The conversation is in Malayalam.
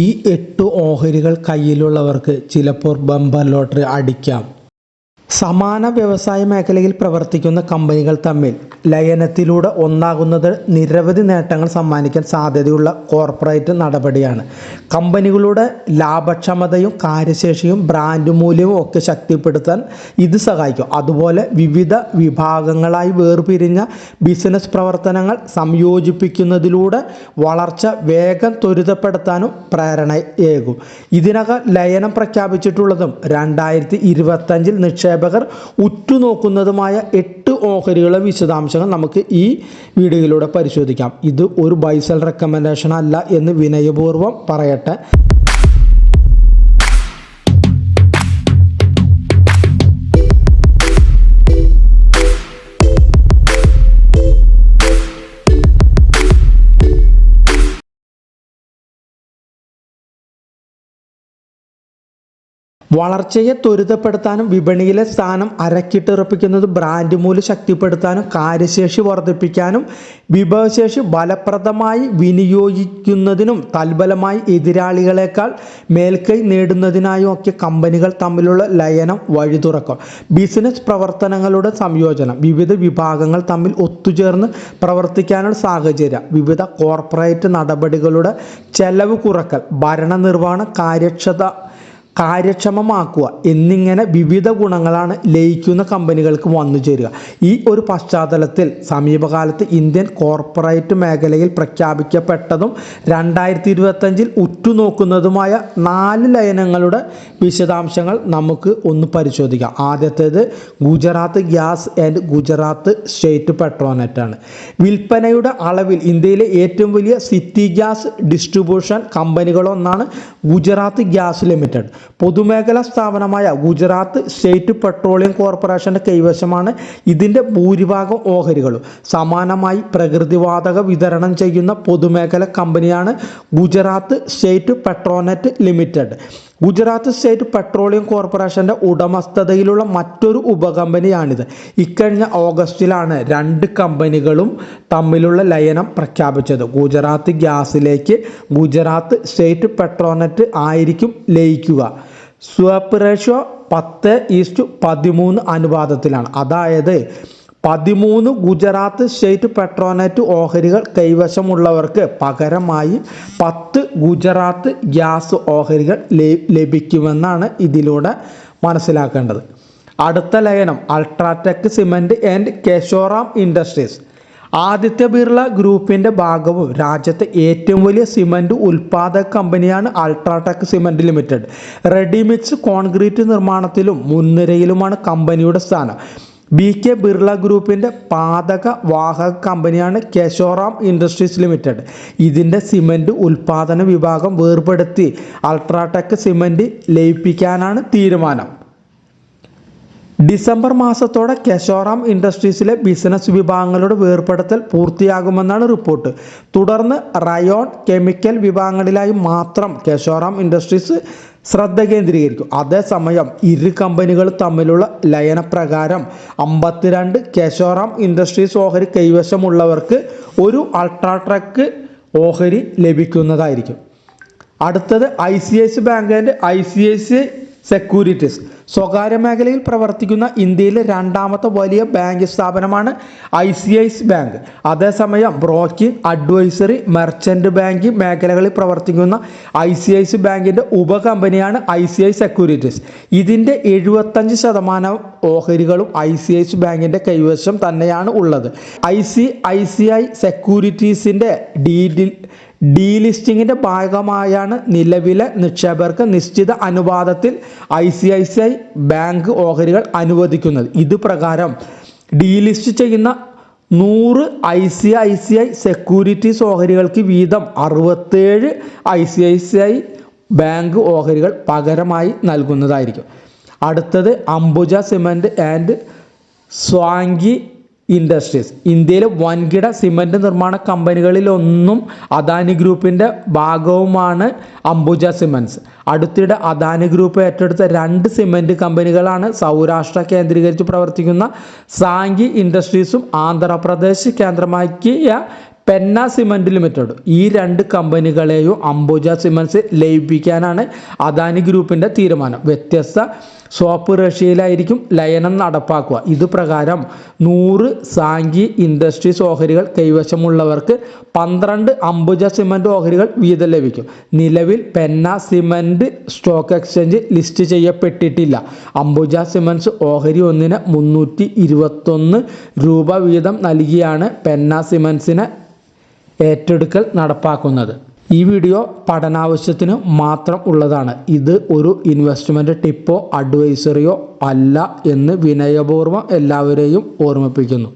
ഈ എട്ട് ഓഹരികൾ കയ്യിലുള്ളവർക്ക് ചിലപ്പോൾ ബമ്പർ ലോട്ടറി അടിക്കാം. സമാന വ്യവസായ മേഖലയിൽ പ്രവർത്തിക്കുന്ന കമ്പനികൾ തമ്മിൽ ലയനത്തിലൂടെ ഒന്നാകുന്നത് നിരവധി നേട്ടങ്ങൾ സമ്മാനിക്കാൻ സാധ്യതയുള്ള കോർപ്പറേറ്റ് നടപടിയാണ്. കമ്പനികളുടെ ലാഭക്ഷമതയും കാര്യശേഷിയും ബ്രാൻഡ് മൂല്യവും ഒക്കെ ശക്തിപ്പെടുത്താൻ ഇത് സഹായിക്കും. അതുപോലെ വിവിധ വിഭാഗങ്ങളായി വേർപിരിഞ്ഞ ബിസിനസ് പ്രവർത്തനങ്ങൾ സംയോജിപ്പിക്കുന്നതിലൂടെ വളർച്ച വേഗം ത്വരിതപ്പെടുത്താനും പ്രേരണയേകും. ഇതിനകം ലയനം പ്രഖ്യാപിച്ചിട്ടുള്ളതും രണ്ടായിരത്തി ഇരുപത്തഞ്ചിൽ നിക്ഷേപകർ ഉറ്റുനോക്കുന്നതുമായ എട്ട് ഓഹരികളുടെ വിശദാംശങ്ങൾ നമുക്ക് ഈ വീഡിയോയിലൂടെ പരിശോധിക്കാം. ഇത് ഒരു ബൈസൽ റെക്കമെൻഡേഷൻ അല്ല എന്ന് വിനയപൂർവം പറയട്ടെ. വളർച്ചയെ ത്വരിതപ്പെടുത്താനും വിപണിയിലെ സ്ഥാനം അരക്കിട്ടുറപ്പിക്കുന്നത് ബ്രാൻഡ് മൂല്യം ശക്തിപ്പെടുത്താനും കാര്യശേഷി വർദ്ധിപ്പിക്കാനും വിഭവശേഷി ഫലപ്രദമായി വിനിയോഗിക്കുന്നതിനും തൽബലമായി എതിരാളികളെക്കാൾ മേൽക്കൈ നേടുന്നതിനായും ഒക്കെ കമ്പനികൾ തമ്മിലുള്ള ലയനം വഴി തുറക്കും ബിസിനസ് പ്രവർത്തനങ്ങളുടെ സംയോജനം. വിവിധ വിഭാഗങ്ങൾ തമ്മിൽ ഒത്തുചേർന്ന് പ്രവർത്തിക്കാനുള്ള സാഹചര്യം. വിവിധ കോർപ്പറേറ്റ് നടപടികളുടെ ചെലവ് കുറക്കൽ. ഭരണനിർവഹണ കാര്യക്ഷത കാര്യക്ഷമമാക്കുക എന്നിങ്ങനെ വിവിധ ഗുണങ്ങളാണ് ലയിക്കുന്ന കമ്പനികൾക്ക് വന്നു ചേരുക. ഈ ഒരു പശ്ചാത്തലത്തിൽ സമീപകാലത്ത് ഇന്ത്യൻ കോർപ്പറേറ്റ് മേഖലയിൽ പ്രഖ്യാപിക്കപ്പെട്ടതും രണ്ടായിരത്തി ഇരുപത്തഞ്ചിൽ ഉറ്റുനോക്കുന്നതുമായ നാല് ലയനങ്ങളുടെ വിശദാംശങ്ങൾ നമുക്ക് ഒന്ന് പരിശോധിക്കാം. ആദ്യത്തേത് Gujarat gas and Gujarat state petronet ആണ് വിൽപ്പനയുടെ അളവിൽ ഇന്ത്യയിലെ ഏറ്റവും വലിയ സിറ്റി ഗ്യാസ് ഡിസ്ട്രിബ്യൂഷൻ കമ്പനികളൊന്നാണ് ഗുജറാത്ത് ഗ്യാസ് ലിമിറ്റഡ്. പൊതുമേഖലാ സ്ഥാപനമായ ഗുജറാത്ത് സ്റ്റേറ്റ് പെട്രോളിയം കോർപ്പറേഷന്റെ കൈവശമാണ് ഇതിന്റെ ഭൂരിഭാഗം ഓഹരികളും. സമാനമായി പ്രകൃതിവാതക വിതരണം ചെയ്യുന്ന പൊതുമേഖല കമ്പനിയാണ് Gujarat state petronet limited. Gujarat state petroleum കോർപ്പറേഷന്റെ ഉടമസ്ഥതയിലുള്ള മറ്റൊരു ഉപകമ്പനിയാണിത്. ഇക്കഴിഞ്ഞ ഓഗസ്റ്റിലാണ് രണ്ട് കമ്പനികളും തമ്മിലുള്ള ലയനം പ്രഖ്യാപിച്ചത്. ഗുജറാത്ത് ഗ്യാസിലേക്ക് ഗുജറാത്ത് സ്റ്റേറ്റ് പെട്രോനെറ്റ് ആയിരിക്കും ലയിക്കുക. സ്വാപ്പ് റേഷ്യോ പത്ത് ഈസ്റ്റ് പതിമൂന്ന് അനുപാതത്തിലാണ്. അതായത് പതിമൂന്ന് ഗുജറാത്ത് സ്റ്റേറ്റ് പെട്രോനെറ്റ് ഓഹരികൾ കൈവശമുള്ളവർക്ക് പകരമായി പത്ത് ഗുജറാത്ത് ഗ്യാസ് ഓഹരികൾ ലഭിക്കുമെന്നാണ് ഇതിലൂടെ മനസ്സിലാക്കേണ്ടത്. അടുത്ത ലയനം UltraTech cement and Kesoram industries. Aditya Birla ഗ്രൂപ്പിന്റെ ഭാഗവും രാജ്യത്തെ ഏറ്റവും വലിയ സിമന്റ് ഉൽപ്പാദക കമ്പനിയാണ് UltraTech cement limited. Ready mix concrete നിർമ്മാണത്തിലും മുൻനിരയിലുമാണ് കമ്പനിയുടെ സ്ഥാനം. ബി കെ ബിർള ഗ്രൂപ്പിന്റെ പാതക വാഹക കമ്പനിയാണ് കേശോറാം ഇൻഡസ്ട്രീസ് ലിമിറ്റഡ്. ഇതിന്റെ സിമന്റ് ഉൽപ്പാദന വിഭാഗം വേർപെടുത്തി അൾട്രാടെക് സിമന്റ് ലയിപ്പിക്കാനാണ് തീരുമാനം. ഡിസംബർ മാസത്തോടെ കെശോറാം ഇൻഡസ്ട്രീസിലെ ബിസിനസ് വിഭാഗങ്ങളുടെ വേർപെടുത്തൽ പൂർത്തിയാകുമെന്നാണ് റിപ്പോർട്ട്. തുടർന്ന് റയോൺ കെമിക്കൽ വിഭാഗങ്ങളിലായി മാത്രം കെശോറാം ഇൻഡസ്ട്രീസ് ശ്രദ്ധ കേന്ദ്രീകരിക്കും. അതേസമയം ഇരു കമ്പനികൾ തമ്മിലുള്ള ലയനപ്രകാരം അമ്പത്തിരണ്ട് കേശോറാം ഇൻഡസ്ട്രീസ് ഓഹരി കൈവശമുള്ളവർക്ക് ഒരു അൾട്രാട്രക്ക് ഓഹരി ലഭിക്കുന്നതായിരിക്കും. അടുത്തത് ഐ സി ഐ സി ബാങ്കിന്റെ I C I C securities. സ്വകാര്യ മേഖലയിൽ പ്രവർത്തിക്കുന്ന ഇന്ത്യയിലെ രണ്ടാമത്തെ വലിയ ബാങ്ക് സ്ഥാപനമാണ് I C I C bank. അതേസമയം ബ്രോക്കിംഗ് അഡ്വൈസറി മെർച്ചന്റ് ബാങ്കിംഗ് മേഖലകളിൽ പ്രവർത്തിക്കുന്ന ഐ സി ഐ സി ബാങ്കിന്റെ ഉപകമ്പനിയാണ് ഐ സി ഐ സെക്യൂരിറ്റീസ്. ഇതിന്റെ എഴുപത്തഞ്ച് ശതമാനം ഓഹരികളും ഐ സി ഐ സി ബാങ്കിന്റെ കൈവശം തന്നെയാണ് ഉള്ളത്. I C I C I സെക്യൂരിറ്റീസിന്റെ ഡീഡിൽ ഡീലിസ്റ്റിങ്ങിന്റെ ഭാഗമായാണ് നിലവിലെ നിക്ഷേപകർക്ക് നിശ്ചിത അനുപാതത്തിൽ I C I C I bank ഓഹരികൾ അനുവദിക്കുന്നത്. ഇത് പ്രകാരം ഡീലിസ്റ്റ് ചെയ്യുന്ന നൂറ് I C I C I securities ഓഹരികൾക്ക് വീതം അറുപത്തേഴ് I C I C I bank ഓഹരികൾ പകരമായി നൽകുന്നതായിരിക്കും. അടുത്തത് Ambuja cement and Sanghi industries. ഇന്ത്യയിലെ വൻകിട സിമന്റ് നിർമ്മാണ കമ്പനികളിലൊന്നും അദാനി ഗ്രൂപ്പിന്റെ ഭാഗവുമാണ് അംബുജ സിമൻസ് അടുത്തിടെ അദാനി ഗ്രൂപ്പ് ഏറ്റെടുത്ത രണ്ട് സിമന്റ് കമ്പനികളാണ് സൗരാഷ്ട്ര കേന്ദ്രീകരിച്ച് പ്രവർത്തിക്കുന്ന സാങ്കി ഇൻഡസ്ട്രീസും ആന്ധ്രാപ്രദേശ് കേന്ദ്രമാക്കിയ പെന്ന സിമന്റ് ലിമിറ്റഡ് ഈ രണ്ട് കമ്പനികളെയും അംബുജ സിമൻസ് ലയിപ്പിക്കാനാണ് അദാനി ഗ്രൂപ്പിന്റെ തീരുമാനം. വ്യത്യസ്ത സോപ്പ് റഷ്യയിലായിരിക്കും ലയനം നടപ്പാക്കുക. ഇത് പ്രകാരം നൂറ് സാങ്കി ഇൻഡസ്ട്രീസ് ഓഹരികൾ കൈവശമുള്ളവർക്ക് പന്ത്രണ്ട് അംബുജ സിമന്റ് ഓഹരികൾ വീതം ലഭിക്കും. നിലവിൽ Penna cement stock exchange list ചെയ്യപ്പെട്ടിട്ടില്ല. അംബുജ സിമൻസ് ഓഹരി ഒന്നിന് മുന്നൂറ്റി രൂപ വീതം നൽകിയാണ് പെന്ന സിമൻസിനെ ഏറ്റെടുക്കൽ നടപ്പാക്കുന്നത്. ഈ വീഡിയോ പഠനാവശ്യത്തിന് മാത്രം ഉള്ളതാണ്. ഇത് ഒരു ഇൻവെസ്റ്റ്മെന്റ് ടിപ്പോ അഡ്വൈസറിയോ അല്ല എന്ന് വിനയപൂർവം എല്ലാവരെയും ഓർമ്മിപ്പിക്കുന്നു.